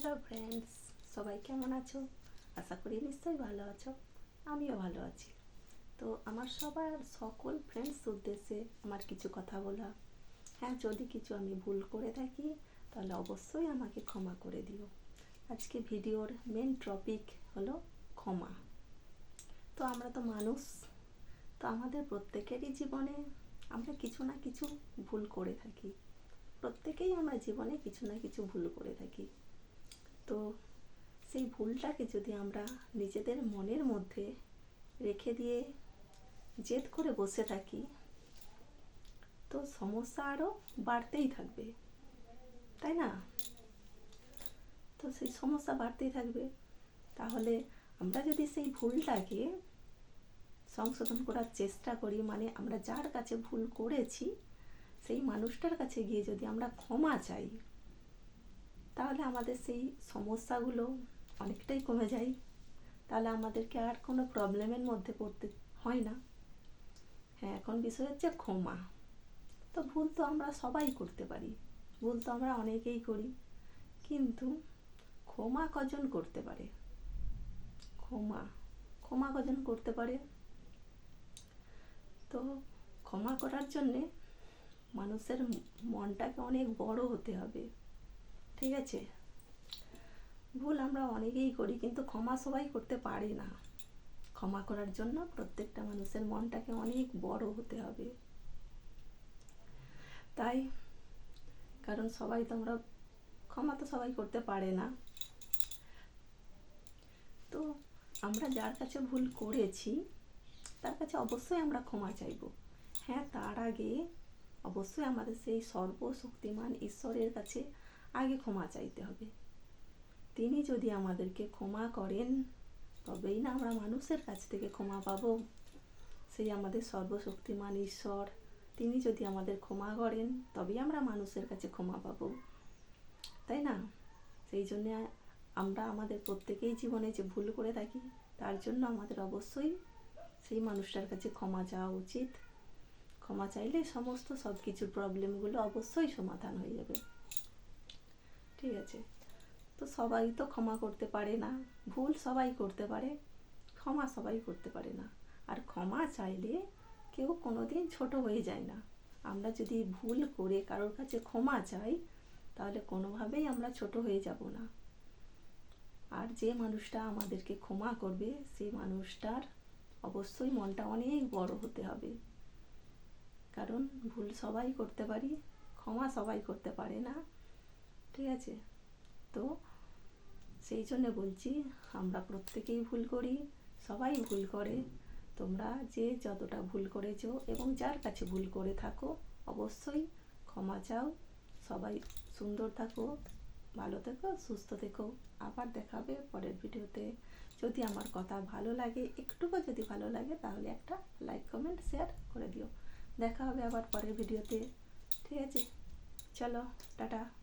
Hello friends সবাই কেমন আছো? আশা করি নিশ্চয়ই ভালো আছো, আমিও ভালো আছি। তো আমার সবার সকল ফ্রেন্ডস উদ্দেশ্যে আমার কিছু কথা বলা। হ্যাঁ যদি কিছু আমি ভুল করে থাকি, তাহলে অবশ্যই আমাকে ক্ষমা করে দিও। আজকে ভিডিওর মেন টপিক হলো ক্ষমা। তো আমরা তো মানুষ, তো আমাদের প্রত্যেকেরই জীবনে আমরা কিছু না কিছু ভুল করে থাকি। প্রত্যেকেই আমরা জীবনে কিছু না কিছু ভুল করে থাকি। তো সেই ভুলটাকে যদি আমরা নিজেদের মনের মধ্যে রেখে দিয়ে জেদ করে বসে থাকি, তো সমস্যা আরও বাড়তেই থাকবে, তাই না? তো সেই সমস্যা বাড়তেই থাকবে। তাহলে আমরা যদি সেই ভুলটাকে সংশোধন করার চেষ্টা করি মানে আমরা যার কাছে ভুল করেছি, সেই মানুষটার কাছে গিয়ে যদি আমরা ক্ষমা চাই তাহলে আমাদের সেই সমস্যাগুলো অনেকটাই কমে যায়। তাহলে আমাদেরকে আর কোনো প্রবলেমের মধ্যে পড়তে হয় না। হ্যাঁ এখন বিষয় হচ্ছে ক্ষমা। তো ভুল তো আমরা সবাই করতে পারি। ভুল তো আমরা অনেকেই করি। কিন্তু ক্ষমা কজন করতে পারে? ক্ষমা। ক্ষমা কজন করতে পারে? তো ক্ষমা করার জন্যে মানুষের মনটাকে অনেক বড় হতে হবে। ঠিক আছে? ভুল আমরা অনেকেই করি, কিন্তু ক্ষমা সবাই করতে পারে না। ক্ষমা করার জন্য প্রত্যেকটা মানুষের মনটাকে অনেক বড় হতে হবে। তাই, কারণ সবাই তো আমরা, ক্ষমা তো সবাই করতে পারে না। তো আমরা যার কাছে ভুল করেছি, তার কাছে অবশ্যই আমরা ক্ষমা চাইব। হ্যাঁ তার আগে অবশ্যই আমাদের সেই সর্বশক্তিমান ঈশ্বরের কাছে আগে ক্ষমা চাইতে হবে। তিনি যদি আমাদেরকে ক্ষমা করেন, তবেই না আমরা মানুষের কাছ থেকে ক্ষমা পাবো। সেই আমাদের সর্বশক্তিমান ঈশ্বর, তিনি যদি আমাদের ক্ষমা করেন, তবেই আমরা মানুষের কাছে ক্ষমা পাব। তাই না? সেই জন্যে আমরা আমাদের প্রত্যেকেই জীবনে যে ভুল করে থাকি, তার জন্য আমাদের অবশ্যই সেই মানুষটার কাছে ক্ষমা চাওয়া উচিত। ক্ষমা চাইলে সমস্ত সব কিছুর প্রবলেমগুলো অবশ্যই সমাধান হয়ে যাবে। ঠিক আছে। তো সবাই তো ক্ষমা করতে পারে না। ভুল সবাই করতে পারে, ক্ষমা সবাই করতে পারে না। আর ক্ষমা চাইলে কেউ কোনো দিন ছোটো হয়ে যায় না। আমরা যদি ভুল করে কারোর কাছে ক্ষমা চাই, তাহলে কোনোভাবেই আমরা ছোট হয়ে যাব না। আর যে মানুষটা আমাদেরকে ক্ষমা করবে সেই মানুষটার অবশ্যই মনটা অনেক বড় হতে হবে। কারণ ভুল সবাই করতে পারি, ক্ষমা সবাই করতে পারে না। ঠিক আছে? তো সেই জন্য বলছি, আমরা প্রত্যেকেই ভুল করি, সবাই ভুল করে। তোমরা যে যতটা ভুল করেছ এবং যার কাছে ভুল করে থাকো, অবশ্যই ক্ষমা চাও। সবাই সুন্দর থাকো, ভালো থেকো, সুস্থ থেকো। আবার দেখাবে পরের ভিডিওতে। যদি আমার কথা ভালো লাগে, একটুকু যদি ভালো লাগে, তাহলে একটা লাইক কমেন্ট শেয়ার করে দিও। দেখা হবে আবার পরের ভিডিওতে। ঠিক আছে? চলো, টাটা।